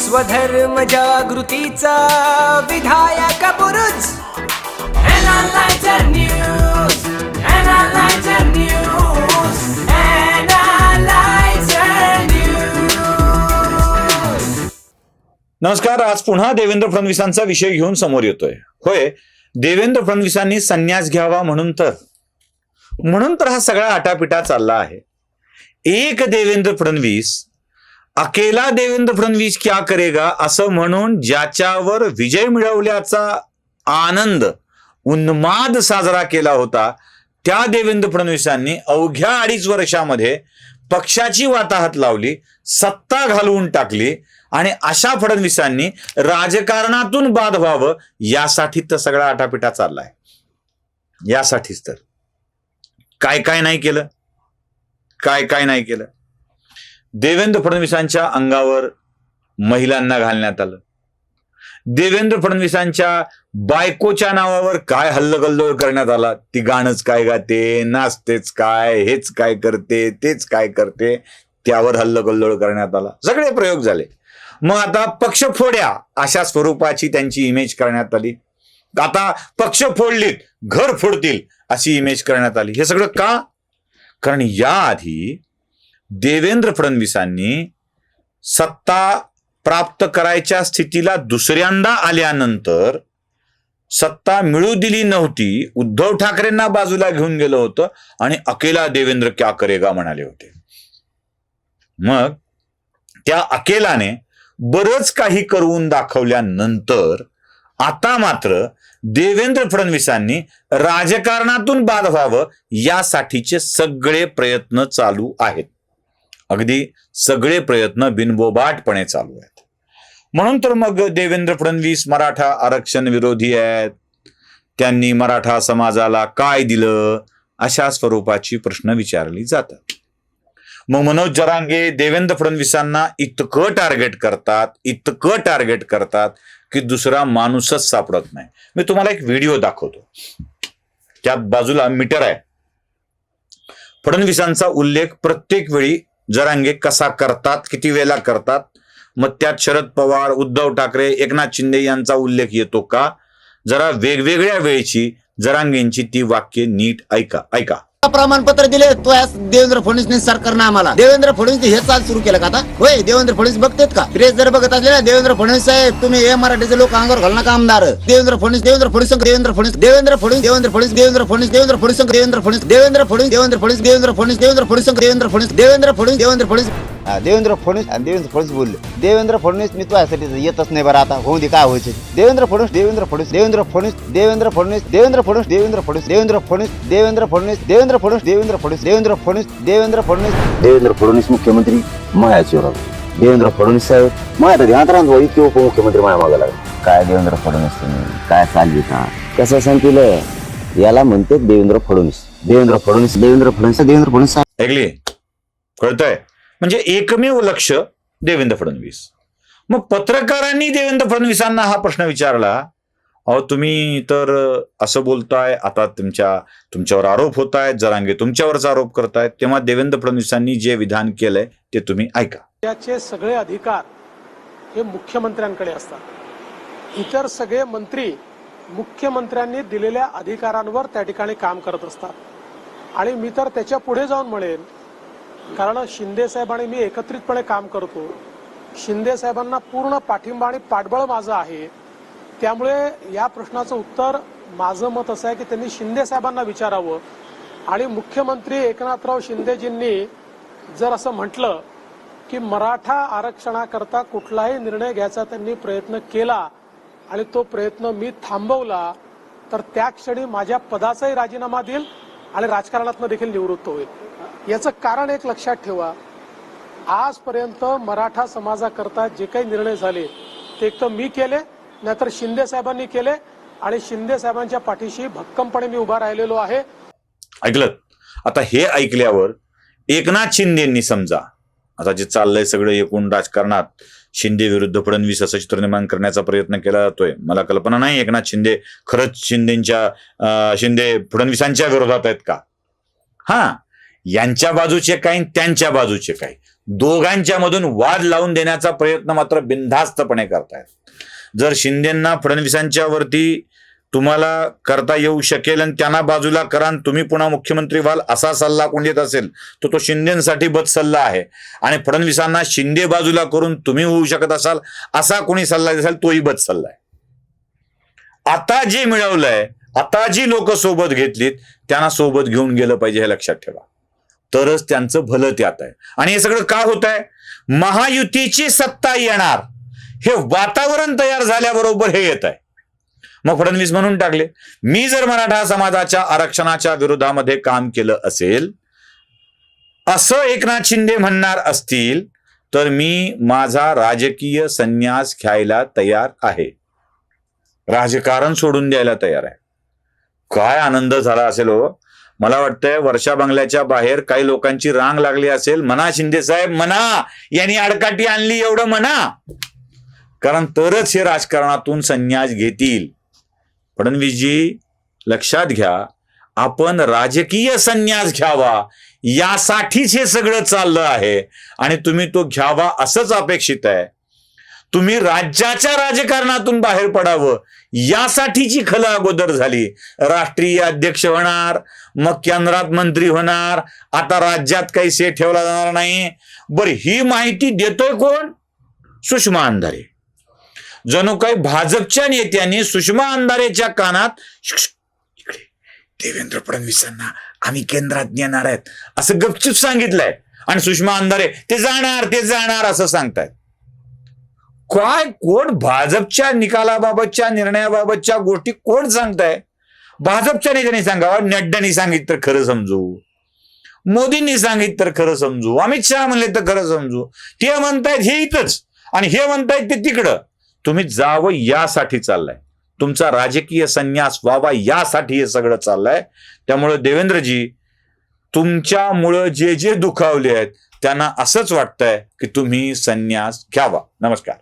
स्वधर्म जागृतीचा विधायक बुरुज. नमस्कार आज पुन्हा देवेंद्र फडणवीसांचा विषय घेऊन समोर येतोय. होय देवेंद्र फडणवीसांनी संन्यास घ्यावा म्हणून तर. म्हणून तर हा सगळा आटापिटा चालला आहे. एक देवेंद्र फडणवीस अकेला देवेंद्र फडणवीस क्या करेगा असं म्हणून ज्याच्यावर विजय मिळवल्याचा आनंद उन्माद साजरा केला होता त्या देवेंद्र फडणवीसांनी अवघ्या अडीच वर्षामध्ये पक्षाची वाताहत लावली सत्ता घालवून टाकली आणि अशा फडणवीसांनी राजकारणातून बाद व्हावं यासाठी तर सगळा आटापिटा चाललाय. यासाठीच तर. काय काय नाही केलं? काय काय नाही केलं? देवेंद्र फडणवीसांच्या अंगावर महिलांना घालण्यात आलं. देवेंद्र फडणवीसांच्या बायकोच्या नावावर काय हल्लगल्लोळ करण्यात आला? ती गाणंच काय गाते नाचतेच काय हेच काय करते तेच काय करते त्यावर हल्लगल्लोळ करण्यात आला. सगळे प्रयोग झाले. मग आता पक्ष फोड्या अशा स्वरूपाची त्यांची इमेज करण्यात आली. आता पक्ष फोडलीत घर फोडतील अशी इमेज करण्यात आली. हे सगळं का? कारण याआधी देवेंद्र फडणवीसांनी सत्ता प्राप्त करायच्या स्थितीला दुसऱ्यांदा आल्यानंतर सत्ता मिळू दिली नव्हती उद्धव ठाकरेंना बाजूला घेऊन गेलं होतं आणि अकेला देवेंद्र क्या करेगा म्हणाले होते. मग त्या अकेलाने बरंच काही करून दाखवल्यानंतर आता मात्र देवेंद्र फडणवीसांनी राजकारणातून बाद व्हावं यासाठीचे सगळे प्रयत्न चालू आहेत. अगदी सगळे प्रयत्न बिनबोबाटपणे चालू आहेत. म्हणून तर मग देवेंद्र फडणवीस मराठा आरक्षण विरोधी आहेत. त्यांनी मराठा समाजाला काय दिलं अशा स्वरूपाची प्रश्न विचारली जातात. मग मनोज जरांगे देवेंद्र फडणवीसांना इतकं टार्गेट करतात इतकं टार्गेट करतात की दुसरा माणूसच सापडत नाही. मी तुम्हाला एक व्हिडिओ दाखवतो. त्या बाजूला मीटर आहे. फडणवीसांचा उल्लेख प्रत्येक वेळी जरांगे कसा करतात किती वेळेला करतात? मग त्यात शरद पवार उद्धव ठाकरे एकनाथ शिंदे यांचा उल्लेख येतो का? जरा वेगवेगळ्या वेळची जरांगेंची ती वाक्य नीट ऐका ऐका. प्रमाणपत्र दिले तो यास देवेंद्र फडणवीस सरकारनं आम्हाला देवेंद्र फडणवीस हे चाल सुरू केलं का आता होय देवेंद्र फडणवीस बघतेत का प्रेस जर बघत असले ना देवेंद्र फडणवीस साहेब तुम्ही हे मराठीचे लोक अंगावर घालणार का आमदार देवेंद्र फडणवीस देवेंद्र फडणवीस देवेंद्र फडणवीस देवेंद्र फडणवीस देवेंद्र फडणवीस देवेंद्र फडणवीस देवेंद्र फडणवीस देवेंद्र फडणवीस देवेंद्र फडणवीस देवेंद्र फडणवीस देवेंद्र फडणवीस देवेंद्र फडणवीस देवेंद्र फडणवीस देवेंद्र फडणवीस देवेंद्र फडणवीस हा, देवेंद्र फडणवीस आणि देवेंद्र फडणवीस बोलले देवेंद्र फडणवीस मी तुझ्यासाठी येतच नाही बरं आता होऊ दे काय व्हायचे देवेंद्र फडणवीस देवेंद्र फडणवीस देवेंद्र फडणवीस देवेंद्र फडणवीस देवेंद्र फडणवीस देवेंद्र फडणवीस देवेंद्र फडणवीस देवेंद्र फडणवीस देवेंद्र फडणवीस देवेंद्र फडणवीस देवेंद्र फडणवीस देवेंद्र फडणवीस देवेंद्र फडणवीस मुख्यमंत्री मायाचीवर देवेंद्र फडणवीस साहेब माया तर ध्यानात राहतो इतके उपमुख्यमंत्री माया मागायला लागले काय देवेंद्र फडणवीस तुम्ही काय चालली का कसं सांगितलं याला म्हणते देवेंद्र फडणवीस देवेंद्र फडणवीस देवेंद्र फडणवीस देवेंद्र फडणवीस साहेब ऐकली कळतंय म्हणजे एकमेव लक्ष देवेंद्र फडणवीस. मग पत्रकारांनी देवेंद्र फडणवीसांना हा प्रश्न विचारला अहो तुम्ही तर असं बोलताय आता तुमच्या तुमच्यावर आरोप होत आहेत जरांगे तुमच्यावरच आरोप करतायत तेव्हा देवेंद्र फडणवीसांनी जे विधान केलंय ते तुम्ही ऐका. त्याचे सगळे अधिकार हे मुख्यमंत्र्यांकडे असतात. इतर सगळे मंत्री मुख्यमंत्र्यांनी दिलेल्या अधिकारांवर त्या ठिकाणी काम करत असतात. आणि मी तर त्याच्या पुढे जाऊन म्हणेन कारण शिंदे साहेब आणि मी एकत्रितपणे काम करतो. शिंदे साहेबांना पूर्ण पाठिंबा आणि पाठबळ माझं आहे. त्यामुळे या प्रश्नाचं उत्तर माझं मत असं आहे की त्यांनी शिंदे साहेबांना विचारावं. आणि मुख्यमंत्री एकनाथराव शिंदेजींनी जर असं म्हटलं की मराठा आरक्षणाकरता कुठलाही निर्णय घ्यायचा त्यांनी प्रयत्न केला आणि तो प्रयत्न मी थांबवला तर त्या क्षणी माझ्या पदाचाही राजीनामा देईल आणि राजकारणातनं देखील निवृत्त होईल. याचं कारण एक लक्षात ठेवा. आजपर्यंत मराठा समाजाकरता जे काही निर्णय झाले ते एक तर मी केले नाहीतर शिंदे साहेबांनी केले आणि शिंदे साहेबांच्या पाठीशी भक्कमपणे मी उभा राहिलेलो आहे. ऐकलं? आता हे ऐकल्यावर एकनाथ शिंदेंनी समजा आता जे चाललंय सगळं एकूण राजकारणात शिंदे विरुद्ध फडणवीस असं चित्र निर्माण करण्याचा प्रयत्न केला जातोय. मला कल्पना नाही एकनाथ शिंदे खरंच शिंदेच्या शिंदे फडणवीसांच्या विरोधात आहेत का? हा. यांच्या बाजूचे काही त्यांच्या बाजूचे काही. दोघांच्या मधून वाद लावून देण्याचा प्रयत्न मात्र बिनधास्तपणे करतायत. जर शिंदेना फडणवीसांच्या वरती तुम्हाला करता येऊ शकेल आणि त्यांना बाजूला करा आणि तुम्ही पुन्हा मुख्यमंत्री व्हाल असा सल्ला कोण देत असेल तर तो शिंदेसाठी बद सल्ला आहे. आणि फडणवीसांना शिंदे बाजूला करून तुम्ही होऊ शकत असाल असा कोणी सल्ला देत असाल तोही बद सल्ला आहे. आता जे मिळवलंय आता जी लोक सोबत घेतलीत त्यांना सोबत घेऊन गेलं पाहिजे हे लक्षात ठेवा. तरच त्यांचं भलं त्यात आहे. आणि हे सगळं का होत आहे महायुतीची सत्ता येणार. हे वातावरण तयार झाल्याबरोबर हे येत आहे. मग फडणवीस म्हणून टाकले. मी जर मराठा समाजाच्या आरक्षणाच्या विरोधामध्ये काम केलं असेल असं एकनाथ शिंदे म्हणणार असतील तर मी माझा राजकीय संन्यास घ्यायला तयार आहे. राजकारण सोडून द्यायला तयार आहे. काय आनंद झाला असेल हो. मला वाटतंय वर्षा बंगल्याच्या बाहेर काही लोकांची रांग लागली असेल. म्हणा शिंदे साहेब म्हणा यांनी आडकाठी आणली एवढं म्हणा कारण तरच हे राजकारणातून संन्यास घेतील. फडणवीसजी लक्षात घ्या आपण राजकीय संन्यास घ्यावा. यासाठीच हे सगळं चाललं आहे. आणि तुम्ही तो घ्यावा असंच अपेक्षित आहे. तुम्ही राज्याच्या राजकारणातून बाहेर पडावं. यासाठीची खलं अगोदर झाली. राष्ट्रीय अध्यक्ष होणार. मग केंद्रात मंत्री होणार. आता राज्यात काही से ठेवला जाणार नाही. बरं ही माहिती देतोय कोण? सुषमा अंधारे. जणू काही भाजपच्या नेत्यांनी सुषमा अंधारेच्या कानात इकडे देवेंद्र फडणवीसांना आम्ही केंद्रात नेणार आहेत. असं गपचूप सांगितलंय. आणि सुषमा अंधारे ते जाणार ते जाणार असं सांगतायत. काय कोण? भाजपच्या निकालाबाबतच्या निर्णयाबाबतच्या गोष्टी कोण सांगताय? भाजपच्या नेत्यांनी सांगावं नड्डानी सांगित तर खरं समजू. मोदींनी सांगित तर खरं समजू. अमित शहा म्हणले तर खरं समजू. ते म्हणतायत हे इथंच. आणि हे म्हणतायत ते तिकडं. तुम्ही जावं यासाठी चाललाय. तुमचा राजकीय संन्यास व्हावा यासाठी हे सगळं चाललंय. त्यामुळे देवेंद्रजी तुमच्यामुळं जे जे दुखावले आहेत त्यांना असंच वाटतंय की तुम्ही संन्यास घ्यावा. नमस्कार.